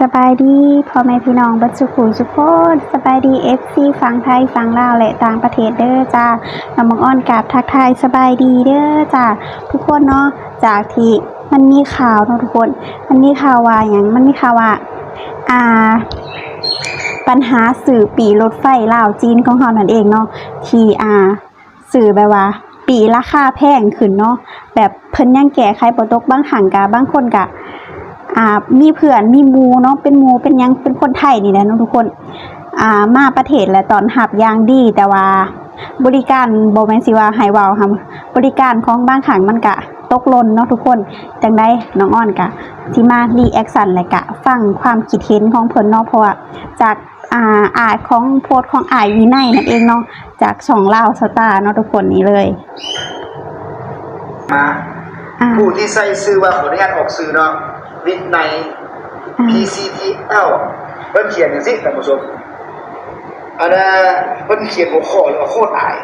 สบายดีพ่อแม่พี่น้องบัดสุขุสุขคนสบายดีเอฟซีฝั่งไทยฝั่งลาวและต่างประเทศเด้อจ้าน้ำมังอ้อนกาบทักทายสบายดีเด้อจ้าทุกคนเนาะจากที่มันมีข่าวเนาะทุกคน มันมีข่าวว่าอย่างมันมีข่าวว่าอ่า ปัญหาสื่อปีรถไฟลาวจีนของเรานั่นเองเนาะที่อ่าสื่อแบบว่า ปีราคาแพงขึ้นเนาะแบบเพิ่นยังแก้ไขบ่ตกบางหังกะบางคนกะ อ่ามีเพื่อนมีหมูเนาะเป็นหมูเป็นยังเป็นคนไทยนี่แหละเนาะทุกคนอ่ามาประเทศและตอนหับยางดีแต่ว่าบริการบ่แมนสิว่าให้เว้าค่ะบริการของบ้างครั้งมันกะตกหล่นเนาะทุกคนจังได้น้องอ้อนกะที่มารีแอคชั่นและกะฟังความคิดเห็นของเพิ่นเนาะเพราะว่าจากอ่าอาของโพสของอายวินัยนั่นเองเนาะจากช่องเลาสตาร์เนาะทุกคนนี่เลยมาผู้ที่ใส่ซื้อว่าขออนุญาตออกซื้อเนาะ วิทในอ่า PCTL เพิ่นเขียนอย่างสิท่านผู้ชมอันนั้นเพิ่นเขียนหัวข้อเลยว่าโคตรอาย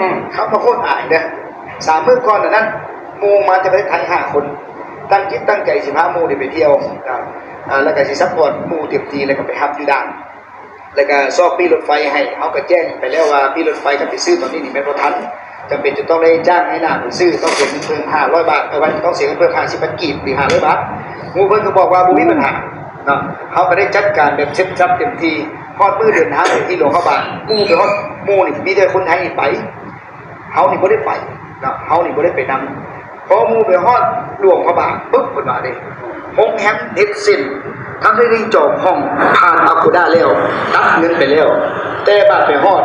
อืมเขามาโคตรอายนะสามมื้อก่อนนั้นหมูมาจะไปไทยห้าคน ตั้งจิตตั้งใจสิพาหมูนี่ไปเที่ยวนะครับอ่าแล้วก็สิซัพพอร์ตหมู่เต็มที่แล้วก็ไปฮับอยู่ด่านแล้วก็ซอกปีรถไฟให้เขาก็แจ้งไปแล้วว่าปีรถไฟกับไปซื้อตอนนี้นี่เป็นรถทัน จำเป็นจะต้องได้จ้างให้หน้าไปซื้อต้องเสียเงินเพิ่มห้าร้อยบาทเอาไว้ต้องเสียเงินเพิ่มห้าสิบาทกีบหรือห้าร้อยบาทมูเพิ่นก็บอกว่าบุมีปัญหาเนาะเขาก็ได้จัดการแบบเช็ดซับเต็มที่ฮอดมือเดินทางไปที่หลวงพระบางหมูไปฮอดมูนี่มีแต่คนไทยไปเขานี่บ่ได้ไปเนาะเขานี่บ่ได้ไปนำพอมูไปฮอดหลวงพระบางปุ๊บเพิ่นว่าเด้ห้องแฮมเฮ็ดสิ้นทั้งที่ได้จองห้องผ่านอาคูด้าแล้วตัดเงินไปแล้วแต่บาดไปฮอด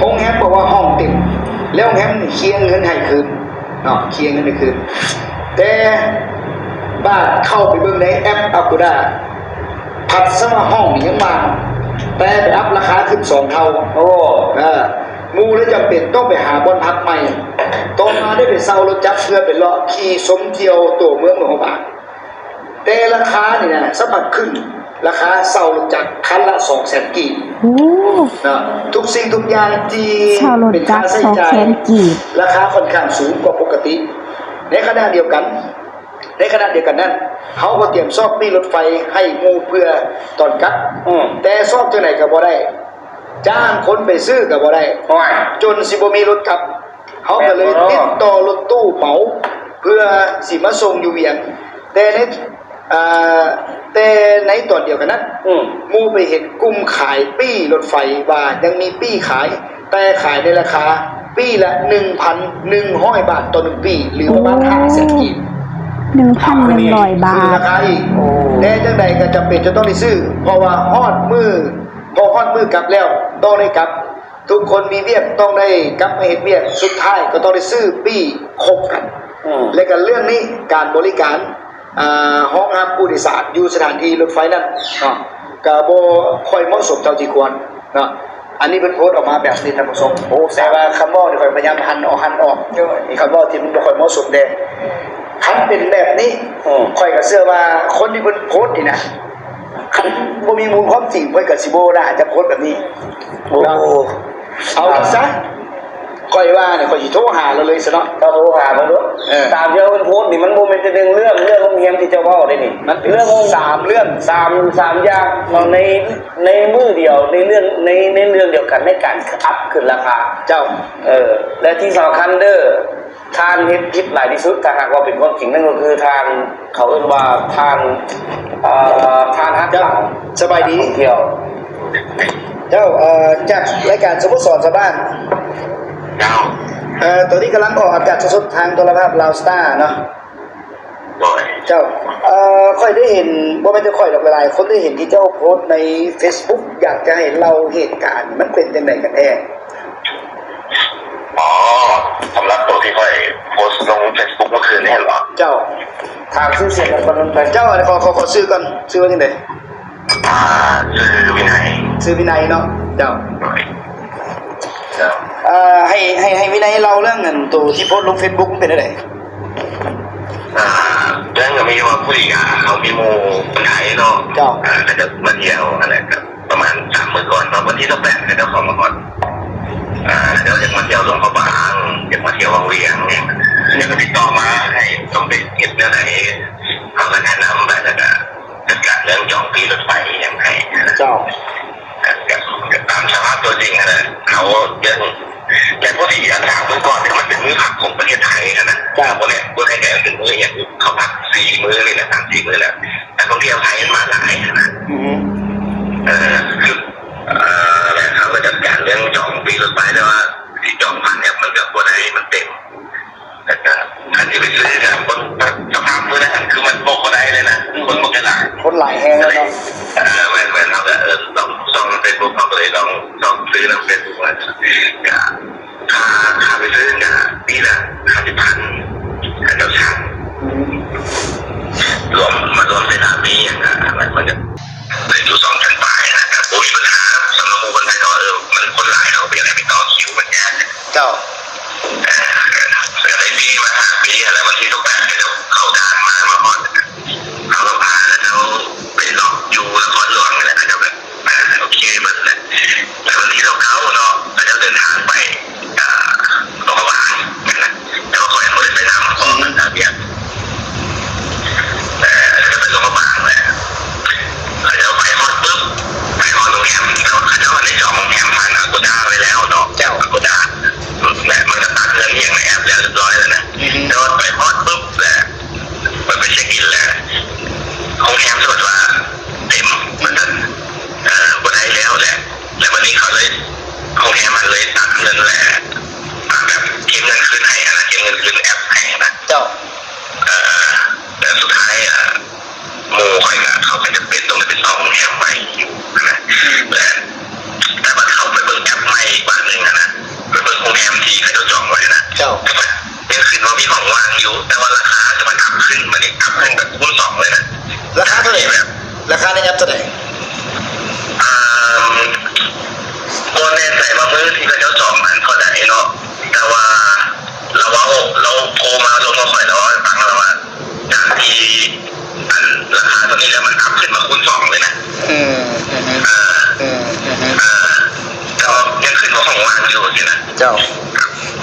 ห้องแฮมบอกว่าห้องเต็ม แล้วแฮมนี่เคลียร์เงินให้คืนเนาะเคลียร์เงินให้คืน แต่บาดเข้าไปเบิ่งในแอปอาคูด้าผัดสมาห้องนี่ยังมาแต่ไปอัพราคาขึ้นสองเท่าโอ้เออหมูเลยจำเป็นต้องไปหาบอนพักใหม่ต่อมาได้ไปเซารถจักรเพื่อไปเลาะขี่สมเที่ยวตัวเมืองหลวงพระบางแต่ราคาเนี่ยนะสมัครขึ้น ราคาเศร้าลงจากคันละสองแสนกีบโอ้ นะทุกสิ่งทุกอย่างที่เช่ารถเป็นจัค่ากรใช้สองจ่ายแสนกีบ ราคาค่อนข้างสูงกว่าปกติ ในขณะเดียวกัน ในขณะเดียวกันนั้นเขาก็เตรียมซอกปีรถไฟให้หมูเพื่อตอนกลับ อืมแต่ซอกจังไหนก็บ่ได้ จ้างคนไปซื้อก็บ่ได้ โอ้ย จนสิบ่มีรถกลับ เขาก็เลยแม่นบ่ติดต่อรถตู้เหมา เพื่อสิมาส่งอยู่เวียง แต่ใน อ่าแต่ในตอนเดียวกันนั้นอืมหมูไปเห็นกลุ่มขายปี้รถไฟว่ายังมีปี้ขาย แต่ขายในราคา ปี้ละหนึ่งพันหนึ่งร้อยบาทต่อหนึ่งปี หรือประมาณโอ้ห้าแสนกีบ หนึ่งพันหนึ่งร้อยบาคือทราคาอีกโอ้แต่จังใดก็จำเป็นจะต้องได้ซื้อ เพราะว่าฮอดมือพอฮอดมือกลับแล้วต้องได้กลับ ทุกคนมีเวียกต้องได้กลับมาเห็นเวียกสุดท้ายก็ต้องได้ซื้อปี้ครบกัน อืม และกันเรื่องนี้การบริการอ่า ห้องรับผู้โดยสารอยู่สถานที่รถไฟนั้นเนาะก็บ่ค่อยเหมาะสมเท่าที่ควรเนาะอันนี้เป็นโพสต์ออกมาแบบนี้ท่านผู้ชมโอ้แต่ว่าคำเว่านี่ค่อยพยายามหันออกหันออกนี่คำเว่าที่มันบ่ค่อยเหมาะสมแดคันเป็นแบบนี้อืมค่อยก็เชื่อว่าคนที่เพิ่นโพสต์นี่นะคันบ่มีมูลความจริงเพิ่นก็สิบ่น่าจะโพสต์แบบนี้โอ้เนาะเอาอีกซะ ค่อยว่าเนี่ยค่อยสิโทรหาเราเลยซะเนาะ ก็โทรหามาด้วยเออ ตามเยอะเป็นโพสต์นี่มันโมเมนต์จะดึงเรื่องเรื่องโรงเรียนที่เจ้าเว่าได้นี่มันเป็นเรื่องของสามเรื่อง สามสามอย่างเราในในมือเดียวในเรื่องในในเรื่องเดียวกันในการอัพขึ้นราคา เจ้า เออและที่สำคัญเด้อทานเฮ็ดพิษหลายที่สุดถ้าหากว่าเป็นความจริงนั่นก็คือทานเขาเรียกว่าทานเอ่อทานฮักเจ้าหลังสบายดี ท่องเที่ยว เจ้าเอ่อจากรายการสมุทรสอนชาวบ้าน เจ้าเอ่อตอนนี้กำลังออกอากาศสดๆทางโทรภาพลาวสตาร์เนาะโดยเจ้าเอ่อค่อยได้เห็นว่าไม่ได้ค่อยดอกหลายๆคนได้เห็นที่เจ้าโพสต์ใน Facebook อยากจะให้เล่าเหตุการณ์มันเป็นยังไงกันแน่อ๋อสำหรับตัวที่ค่อยโพสต์ลงเฟซบุ๊กเมื่อคืนนี่เหรอ เจ้าทางชื่อเสียงกันคนนั้นไปเจ้าขอขอขอซื้อก่อนซื้อว่าจังไดอ่าชื่อวินัยซื้อวินัยเนาะเจ้า โดยเจ้า เอ่อ ให้ให้ให้วินัยเล่าเรื่องเงินตัวที่โพสต์ลง Facebook มันเป็นอะไรอ่าเรื่องก็มีว่าผู้หญิงอะเขามีหมูคนไทยเนาะเจ้าอ่าก็จะมาเที่ยวอะไรกับประมาณสามมื้อก่อนเนาะวันที่เราแปดเนี่ยเจ้าของมาก่อนอ่าเดี๋ยวจะมาเที่ยวหลวงพระบางอยากมาเที่ยววังเวียงเนี่ยเนี่ยก็ติดต่อมาให้ต้องไปเก็บเนื้อไหนเขาก็แนะนำไปแล้วก็จัดการเรื่องจองปีรถจ้าแต่ตามสภาพตัวจริงนะเขาเรื่องแต่พวกที่อันถามเมื่อก่อนเนี่ยมันเป็นมือผักของประเทศไทยนะจ้าพวกเนี้ยพวกไทยแก่เป็นมืออย่างเขาผักสี่มือเลยนะสามสี่มือแล้วแต่ท่องเที่ยวไทยมาหลายนะอืมเออคือเอ่อแล้วเขาก็จัดการเรื่องจองปีสุดท้ายแต่ว่ นี้อะไรบางทีทุกแบบเดี๋ยวเขาด่านมามาก่อน มันนี่อัพขึ้นแบบคูณสองเลยนะราคาเท่าไหร่แบบราคาในแอปเท่าไหร่อ่าตัวแน่ใจว่ามือที่เขาจะจองมันก็ได้เนาะแต่ว่าเราว่าเราโทรมาลงมาค่อยแล้วฟังเราว่าจากที่อันราคาตัวนี้แล้วมันอัพขึ้นมาคูณสองเลยนะอืมอืมอืมอ่าอืมอืมอืมอ่าแต่ว่ายังขึ้นว่าของวางอยู่สินะเจ้า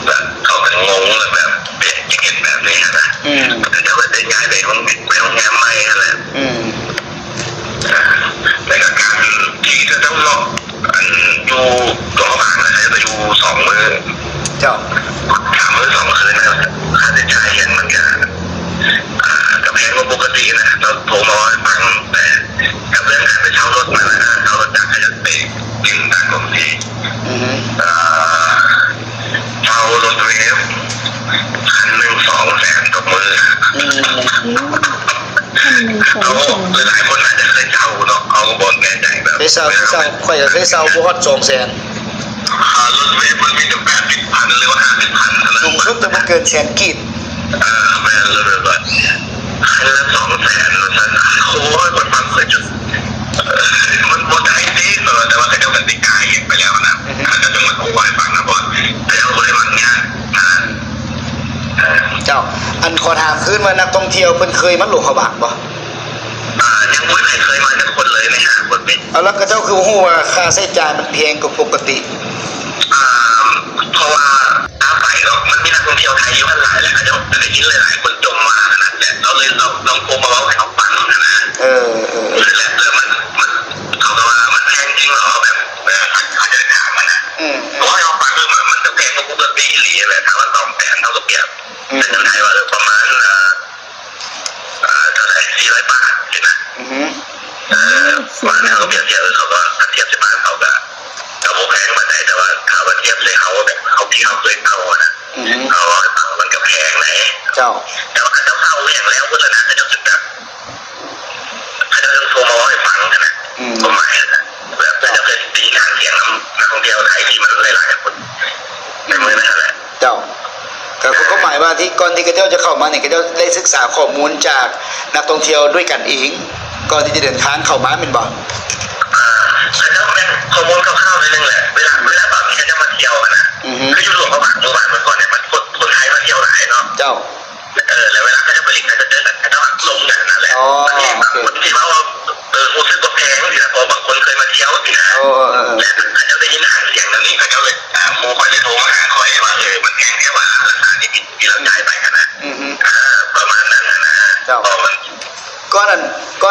แบบเขาเป็นงงเลยแบบเป็นยังเห็นแบบนี้นะ อืมแต่เดี๋ยวจะย้ายไปห้องไปห้องแรมใหม่อะไรอืม ในการที่จะต้องลอกอันอยู่หลวงพระบางนะจะอยู่สองมือ เจ้า สามมือสองคืนนะค่าใช้จ่ายเห็นมันก็อ่ากับแพงกว่าปกตินะเราโทรมาให้ฟังแต่กับเรื่องการไปเช่ารถมานะเช่ารถจากขยันไปกินต่างกรมที่ อืม อ่าเช่ารถเวฟคันหนึ่งสองแสนต่อมือ อืม ท่านหนึ่งสอง เอา สอง หลายคนอาจจะเคยเช่าเนาะเอาบนแน่ใจแบบ เค ยเศร้าเคยเศร้าข่อยก็เคยเศร้าบ่ฮอดสองแสนอ่ารถเวฟมันมีแต่แปดสิบพันหรือว่าห้าสิบพันเท่านั้นสูงสุดแต่บ่เกินแสนกีบเออแม่เลยแบบว่าคันละสองแสนมันโค้ยมันฟังเคยจุดมันหมดใจดีเออแต่ว่าเขาจะกันติกายไปแล้วนะเขาจจังหวัดโอ้ยฟังนะเพราะแต่เราบริวารเนี้ยนะเจ้าอันขอถามคืนว่านักท่องเที่ยวเพิ่นเคยมาหลวงพระบางบ่ อ่ายังไม่เคยเคยมาจากคนเลยนะฮะคนนี้เอาแล้วก็เจ้าคือฮู้ว่าค่าใช้จ่ายมันแพงกว่าปกติ อ่าเพราะว่าตาไปเนาะมันมีนักท่องเที่ยวไทยอยู่หลายแหละเขาจะได้ยินหลายๆคนจมมาขนาดนี้เราเลยลองลองโทรมาเล่าให้เขาฟังนะนะเออเออเออแหละแล้วมันมันเขาก็ว่ามันแพงจริงเหรอแบบเวลาเขาจะถามมันนะอืมเพราะว่าเราฟังเรื่องมันมันจะแพงกว่าปกติหรืออะไรถามว่าสองแสนเท่ากับเปรียบแต่เงินไทยว่าเออประมาณอ่าอ่าเท่าไหร่สี่ร้อยบาทใช่ไหมอือฮึเออว่าแล้วก็เปรียบเทียบเออเขาก็เทียบใช่ไหมเขาก็ก็โมแพงมาได้แต่ว่าเขาว่าเทียบเลยเขาแบบเขาที่เขาเคยเอาอะนะอือฮึเขาว่าให้ฟังมันก็แพงไหนเจ้าแต่ว่าเขาเข้าอย่างแล้วพุทธนะเขาจะจุดแบบเขาจะโทรมาว่าให้ฟังกันนะอืมผมหมายนะแบบจะเคยตีงานเสียงน้ำนักท่องเที่ยวไทยที่มันหลายๆคนในมือนั่นแหละเจ้าก็คือเขาหมายว่าที่ก่อนที่เขาเจ้าจะเข้ามาเนี่ยเขาเจ้าได้ศึกษาข้อมูลจากนักท่องเที่ยวด้วยกันเอง ก่อนที่จะเดินทางเข้ามาเป็นบ่อ่าเขาจะแม่งข้อมูลคร่าวๆเลยนึงแหละ เวลาเวลาแบบนี้เขาจะมาเที่ยวกันนะอือฮึคืออยู่หลวงพระบางเมื่อวานเมื่อก่อนเนี่ยมันคนคนไทยมาเที่ยวหลายเนาะ เจ้า เออ แล้วเวลาเขาจะไปลิงเขาจะเจอกันเขาจะหลงกันนั่นแหละอ๋อบางทีบางคนที่ว่า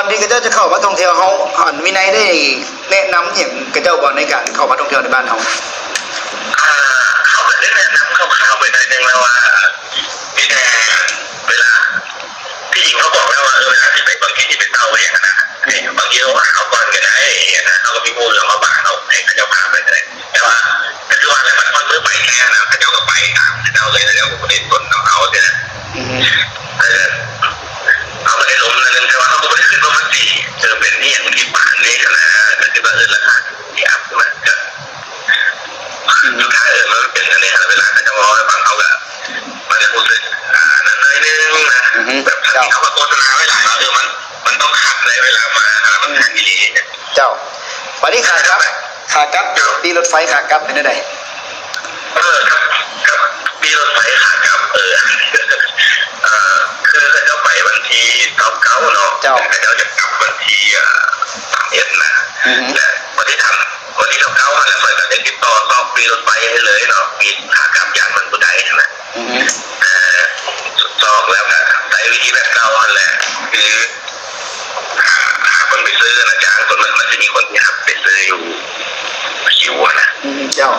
ันนะอือฮึอ่าประมาณนั้นนะนะเจ้าพอมันก่อนนั้นก่อนที่เขาเจ้าจะเข้ามาท่องเที่ยวเขาหันวินัยได้แนะนำอย่างกระเจ้าบ่ในการเข้ามาท่องเที่ยวในบ้านเฮาอ่าเขา เขาโฆษณาไว้หลายว่าเออมันมันต้องขัดในเวลามามันขัดดีเนี่ยเจ้าวันนี้ขากลับขากลับตีรถไฟขากลับเป็นจังได๋เออครับครับมีรถไฟขากลับเออเออคือเขาจะไปวันที่เก้าเก้าเนาะเขาจะจะกลับวันที่สามเอ็ดนะและวันที่ทำวันที่เก้าเก้าแล้วคอยกันติดต่อสอบปีรถไฟให้เลยเนาะมีขากลับยานมันบุได้นะอือฮึเออสอบแล้วก็ ใช้วิธีแบบเก่าอันแหละคือหาหาคนไปซื้อนะจ๊ะคนมันมันจะมีคนที่หับไปซื้ออยู่คิวอะนะอืมเจ้า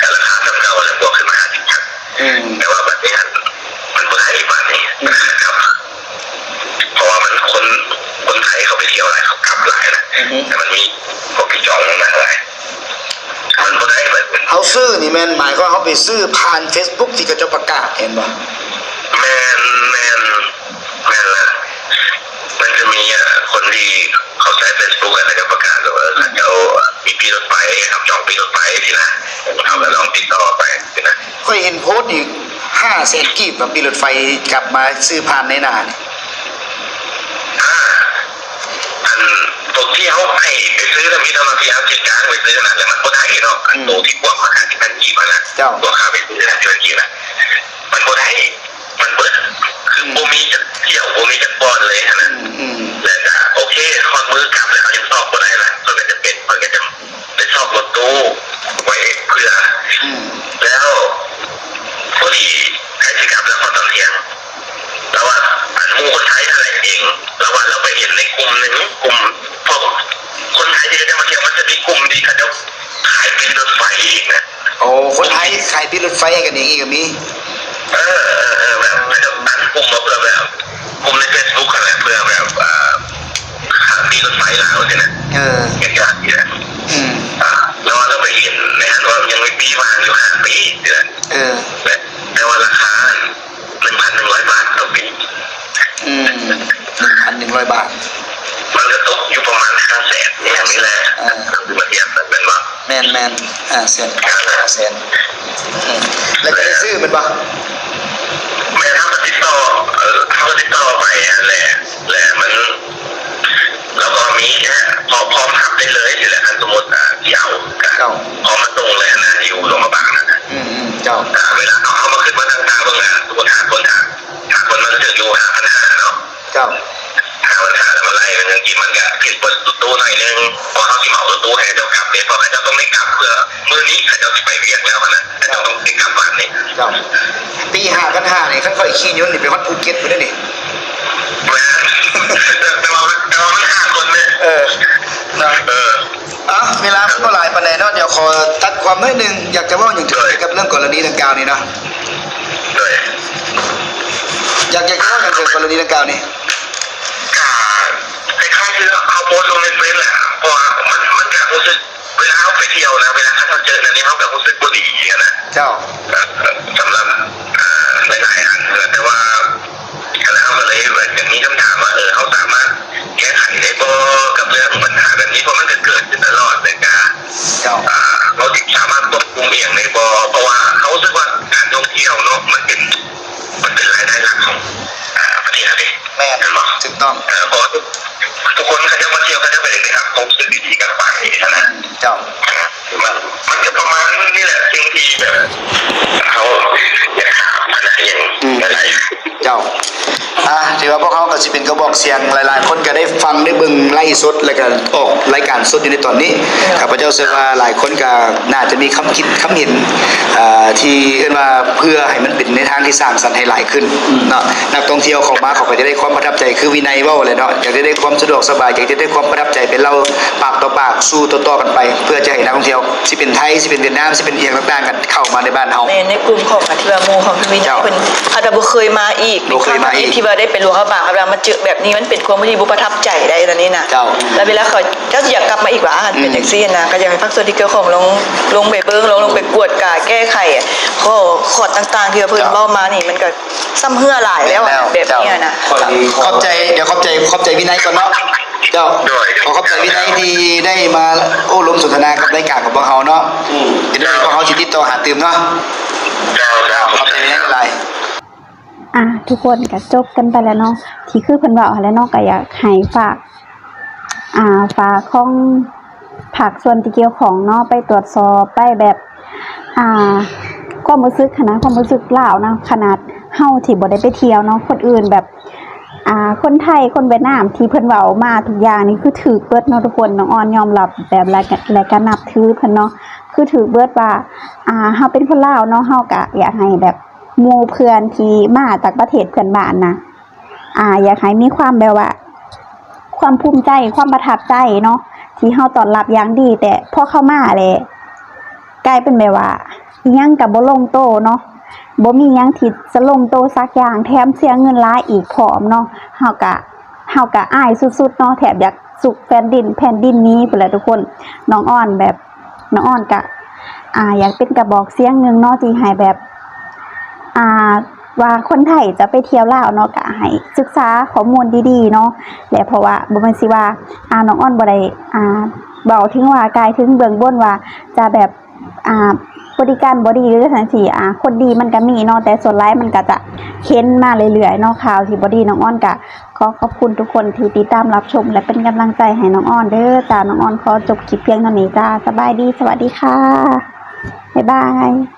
การราคาเท่าเก่าแล้วบวกขึ้นมาห้าสิบพันอืมแต่ว่าแบบนี้มันบ่ได้บ้านนี้นะครับเพราะว่ามันคนคนไทยเขาไปเที่ยวหลายเขากลับหลายนะแต่มันมีพวกพี่จองมาหลายมันบ่ได้แบบเป็นเฮาซื้อนี่แม่นหมายความว่าเฮาไปซื้อผ่าน Facebook ที่เขาเจ้าประกาศเห็นบ่แมนแมนแมนละ มันจะมีอะคนที่เขาใช้เฟซบุ๊กอะไรก็ประกาศว่าเขาจะเอามีปีรถไฟทำจองปีรถไฟทีนะเขาก็ลองติดต่อไปทีนะค่อยเห็นโพสต์อีก5แสนกีบว่าปีรถไฟกลับมาซื้อผ่านในหน้านี่อ่าอันพวกที่เขาให้ไปซื้อแล้วมีธรรมะที่เอาจิตกลางไปซื้อนะแต่มันบ่ได้เนาะอันโตที่กว่ามาหาที่พันกีบอะนะตัวค่าไปซื้อนะที่พันกีบนะมันบ่ได้มันเบิดคือบ่มีจะ เที่ยวบ่มีจะป้อนเลยนะอืมอืมแล้วก็โอเคคอนมือกลับเลยเขายังสอบบ่ได้ละเขาก็จะเป็นเขาก็จะไปสอบรถตู้ไว้เพื่ออืมแล้วพอดีใครสิกลับแล้วเขาตอนเที่ยงแล้วว่าอันหมูคนไทยอะไรเองแล้วว่าเราไปเห็นในกลุ่มหนึ่งกลุ่มพวกคนไทยที่จะมาเที่ยวมันจะมีกลุ่มที่เขาจะขายเป็นรถไฟอีกนะโอ้คนไทยขายปีรถไฟให้กันเองอีกก็มีเออ เนี่ยนะเอออย่างอย่างนี้นะอืมอ่าแล้วเราไปเห็นนะฮะว่ายังไม่ปีวางอยู่ห้าปีเนี่ยเออแต่แต่ว่าราคาหนึ่งพันหนึ่งร้อยบาทต่อปีอืม1,100บาท มันก็ตกอยู่ประมาณห้าแสนอย่างนี้แหละคือมาเทียบกันเป็นว่าแม่นแม่นอ่าแสน5แสนอืมแล้วก็ได้ซื้อมันบ่แม่ถ้ามันติดต่อเออถ้ามันติดต่อไปอะแหละแหละมัน แล้วก็มีแค่พอพร้อมขับได้เลยทีละคันสมมติอะที่เอาก็พอมาตรงเลยนะอยู่ลงมาบางนะอืมอืมเจ้าอ่าเวลาเขาเอามาขึ้นมาทางตาบางอะสมมติหาคนหาหาคนมันก็จะอยู่หาพันห้าเนาะเจ้าหาปัญหาแล้วมันไล่มันยังกินมันก็ผิดบนตู้หน่อยนึงพอเขาที่เหมาตู้ให้เจ้ากลับเนี่ยพอเขาจะต้องไม่กลับเพื่อมือนี้เขาจะไปเรียกแล้วนะเขาจะต้องไปกลับบ้านนี่เจ้าตีห้ากันห้านี่คันค่อยขี่ยนต์นี่ไปวัดภูเก็ตพุ่นเด้อนี่แม่แต่ว่าแต่ว่ามันห้าคน เนี่ยเออเนาะเอออะเวลามันก็หลายปานใดเนาะเดี๋ยวขอตัดความน้อยหนึงอยากจะเว่าอย่างถึงเกี่ยวกับเรื่องกรณีดังกล่าวนี่เนาะด้วยอยากอยากจะเว่าอย่างถึงกรณีดังกล่าวนี่การคล้ายๆคือเขาโพสต์ลงในเฟซแหละเพราะว่ามันมันจะรู้สึกเวลาเขาไปเที่ยวนะเวลาเขาเจอนั่นนี่เขาแบบรู้สึกบุหรี่นะเจ้าสำหรับหลายๆอันแต่ว่า แล้วก็เลยอย่างนี้คำถามว่าเออเขาสามารถแก้ไขได้บ่กับเรื่องปัญหาแบบนี้เพราะมันจะเกิดขึ้นตลอดเลยการเจ้าเราติดสามารถควบคุมเองในบ่เพราะว่าเขาคิดว่าการท่องเที่ยวเนาะมันเป็นมันเป็นรายได้หลักของประเทศเลยแม่นเห็นไหมถูกต้องเออเพราะทุกคนเขาจะมาเที่ยวเขาจะไปเด็กๆครับเขาซื้อดีๆกันไปนะเจ้ามันมันจะประมาณนี่แหละสิ่งที่แบบเขาอยากหาอะไรอย่างอะไร เจ้าอะถือว่าพวกเขาก็สิเป็นกระบอกเสียงหลายๆ คนก็ได้ฟังได้เบิ่งไล่สดแล้วก็ออกรายการสดอยู่ในตอนนี้ข้าพเจ้าเชื่อว่าหลายคนก็น่าจะมีคำคิดคำเห็นอ่าที่เรียกว่าเพื่อให้มันเป็นในทางที่สร้างสรรค์ให้หลายขึ้นเนาะนักท่องเที่ยวเข้ามาเขาก็จะได้ความประทับใจคือวินัยเว้าเลยเนาะอยากจะได้ความสะดวกสบายอยากจะได้ความประทับใจเป็นเล่าปากต่อปากสู้ต่อๆกันไป เพื่อจะให้นักท่องเที่ยวสิเป็นไทยสิเป็นเวียดนามสิเป็นเอียงต่างๆกันเข้ามาในบ้านเฮาในในกลุ่มของอาทิวาโมของพี่วินเจ้าเพิ่นอาจจะบ่เคยมาอีกบ่เคยมาอีกที่ว่าได้เป็นหลวงพระบางครับเรามาเจอแบบนี้มันเป็นความที่บุประทับใจได้ตอนนี้นะเจ้า แล้วเวลาเขาเจ้าอยากกลับมาอีกว่าเป็นอย่างซี่นะก็อยากให้พักส่วนที่เกี่ยวของลงลงไปเบิ้งลงลงไปกวดกาแก้ไขข้อขอดต่างๆที่ว่าเพิ่นเจ้าเบ้ามานี่มันก็ซ้ำเหือหลายแล้วอะแล้วแบบเนี้ยนะข้อดีข้ขอบใจเดี๋ยวขอบใจขอบใจวินัยก่อนเนาะเจ้าขอขอบใจวินัยที่ได้มาโอ้ลมสนทนากับรายการของพวกเขาเนาะอืมเดี๋ยวพวกเขาสิติดต่อหาตืมเนาะเจ้าเจ้าขอบใจวินัยอะไร อะทุกคนก็จบกันไปแล้วเนาะที่คือเพิ่นเว้าแล้วเนาะก็อยากให้ฝาก อ่าฝากของผักส่วนที่เกี่ยวของเนาะไปตรวจสอบไปแบบ อ่าความรู้สึกคณะความรู้สึกลานะขนาดเฮาที่บ่ได้ไปเที่ยวเนาะคนอื่นแบบ อ่า คนไทยคนเวียดนามที่เพิ่นเว้ามาทุกอย่างนี่คือถือเบิดเนาะทุกคนน้องออนยอมรับแบบและก็และก็นับถือเพิ่นเนาะคือถือเบิดว่า อ่าเฮาเป็นคนลาวเนาะเฮาก็อยากให้แบบ มูเพื่อนที่มาจากประเทศเพื่อนบ้านนะอ่า อยากให้มีความแบบว่า ความภูมิใจความประทับใจเนาะที่เฮาตอนรับอย่างดี แต่พอเข้ามาเลยกลายเป็นแบบว่ายังกับบ่ลงโตเนาะบ่มียังที่จะลงโตสักอย่างแถมเสียเงินหลายอีกพร้อมเนาะเฮาก็เฮาก็อายสุดๆเนาะแถมอยากสุกแผ่นดินแผ่นดินนี้พุ่นแหละทุกคนน้องอ้อนแบบน้องอ้อนก็อ่าอยากเป็นกระบอกเสียงหนึงเนาะที่ให้แบบ อ่าว่าคนไทยจะไปเที่ยวลาวเนาะก็ให้ศึกษาข้อมูลดีๆเนาะและเพราะว่าบ่แม่นสิว่าอ่าน้องอ้อนบ่ได้อ่าเว้าถึงว่ากายถึงเบื้องบนว่าจะแบบอ่าบริการบ่ดีหรือจังซี่อ่าคนดีมันก็มีเนาะแต่ส่วนร้ายมันก็จะเค้นมาเรื่อยๆเนาะข่าวที่บ่ดีน้องอ้อนก็ขอขอบคุณทุกคนที่ติดตามรับชม และเป็นกำลังใจให้น้องอ้อนเด้อจ้าน้องอ้อนขอจบคลิปเพียงเท่านี้จ้าสบายดีสวัสดีค่ะบ๊ายบาย